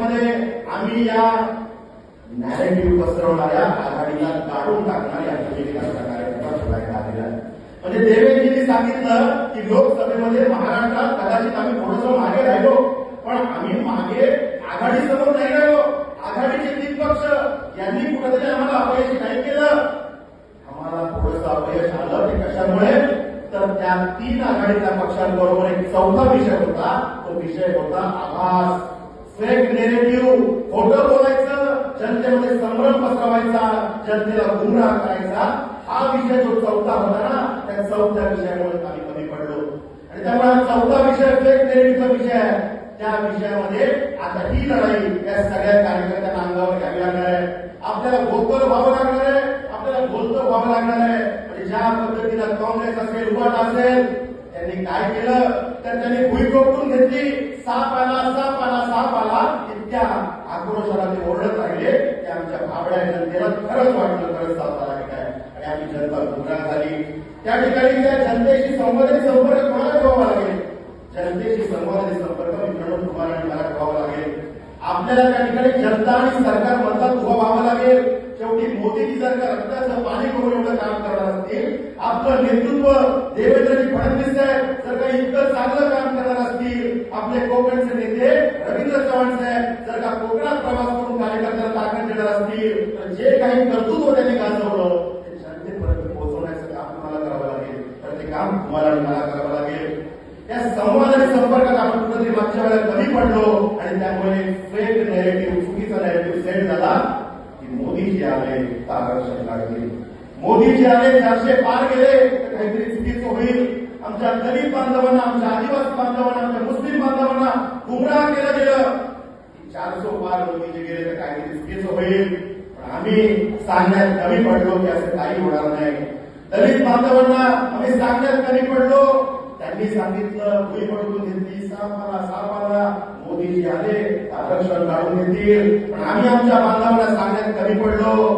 मध्ये आम्ही या नॅरेटिव्ह पसरवणाऱ्या आघाडीला काढून टाकणार या कार्यक्रम ठेवायला आलेला आहे. म्हणजे देवेंजींनी सांगितलं की लोकसभेमध्ये महाराष्ट्रात कदाचित आम्ही थोडस मागे राहिलो पण आम्ही मागे आघाडी समोर नाही राहिलो. आघाडीचे तीन पक्ष यांनी कुठेतरी आम्हाला अपयश नाही केलं. आम्हाला थोडस अपयश आलं ते कशामुळे? तर त्या तीन आघाडीच्या पक्षांबरोबर एक चौथा विषय होता. तो विषय होता आभास. फेक नेरेटिव्ह खोटं बोलायचं जनतेमध्ये संभ्रम पसरवायचा जनतेला गुमराह करायचा हा विषय जो चौथा होता ना त्या चौथ्या विषयामुळे आम्ही कमी पडलो. आणि त्यामुळे चौथा विषय फेक नेरेटिव्हचा विषय आहे. त्या विषयामध्ये आता ही लढाई या सगळ्या कार्यकर्त्यांना अंगावर घ्यावी लागणार आहे. आपल्याला भोकल व्हावं लागणार आहे. आपल्याला बोलतं व्हावं लागणार आहे. म्हणजे ज्या पद्धतीला काँग्रेस असेल उभाट असेल त्यांनी काय केलं? तर त्यांनी भुईकोपून घेतली. साप आला साप आला इतक्या आक्रोशाला पाहिजे की आमच्या भाबड्या जनतेला खरंच वाटलं खरंच साप आहे काय आणि आम्ही जनता गुमराह झाली. त्या ठिकाणी त्या जनतेशी संवाद संपर्क कोणाला ठेवावा लागेल? जनतेशी संवाद संपर्क मित्रांनो तुम्हाला आणि मला ठेवावा लागेल. आपल्याला त्या ठिकाणी जनता आणि सरकार मधला उभा व्हावा लागेल. शेवटी मोदीजी जर का रक्ताचं पाणी करून एवढं काम करणार असतील आपलं नेतृत्व देवेंद्रजी फडणवीस साहेब जर का इतकं चांगलं काम करणार असतील आपले कोकणचे नेते रवींद्र चव्हाण साहेब जर का कोकणात जे काही कर्तृत्व त्यांनी गाजवलं ते जनतेपर्यंत पोहोचवण्याचं काम तुम्हाला करावं लागेल. तर ते काम तुम्हाला आणि मला करावं लागेल. या संवाद आणि संपर्कात आपण कुठेतरी मागच्या वेळेला कमी पडलो आणि त्यामुळे फेक नॅरेटिव्ह चुकीचा नॅरेटिव्ह सेट झाला की मोदीजी आले तर आरक्षण लागले मोदीजी आले चारशे पार गेले तर काहीतरी चुकीचं होईल. आमच्या दलित बांधवांना आमच्या आदिवासी बांधवांना आमच्या मुस्लिम बांधवांना गुमराह केलं गेलं. चारशे पार मोदीजी गेले तर काहीतरी चुकीचं होईल. आम्ही सांगण्यात कमी पडलो की असं काही होणार नाही. दलित बांधवांना आम्ही सांगण्यात कमी पडलो. त्यांनी सांगितलं भुई पडून घेतली मोदीजी आले आरक्षण काढून घेतील. पण आम्ही आमच्या बांधवांना सांगण्यात कमी पडलो.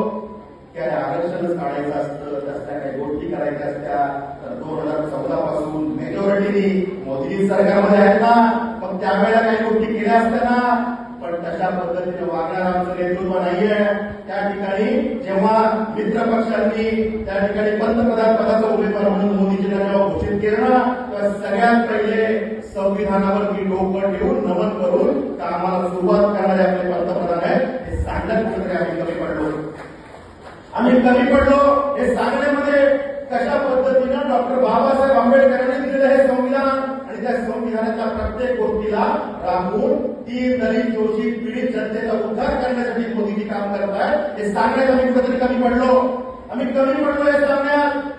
की आरक्षणच काढायचं असतं त्यातल्या काही गोष्टी करायच्या असत्या. तर दोन हजार चौदा पासून मेजॉरिटीनी मोदी सरकारमध्ये आहेत ना. मग त्यावेळेला काही गोष्टी केल्या असत्या ना. पण तशा पद्धतीने वागणारं आमचं नेतृत्व नाहीये. त्या ठिकाणी जेव्हा मित्र पक्षांनी त्या ठिकाणी पंतप्रधान पदाचा उमेदवार म्हणून मोदीजींना जेव्हा घोषित केलं ना तर सगळ्यात पहिले संविधानावर मी ठेवून नमन करून कामाला सुरुवात करणारे आपले पंतप्रधान आहेत हे सांगण्यात कुठेतरी आम्ही कमी पडलो. आम्ही कमी पडलो हे सांगण्यामध्ये कशा पद्धतीनं डॉक्टर बाबासाहेब आंबेडकरांनी दिलेलं हे संविधान? आणि त्या संविधानाच्या प्रत्येक गोष्टीला राबवून ती दलित दोषी पीडित जनतेचा उद्धार करण्यासाठी मोदीजी काम करत आहेत. हे सांगण्यात आम्ही कुठेतरी कमी पडलो? आम्ही कमी पडलो हे सांगण्यात?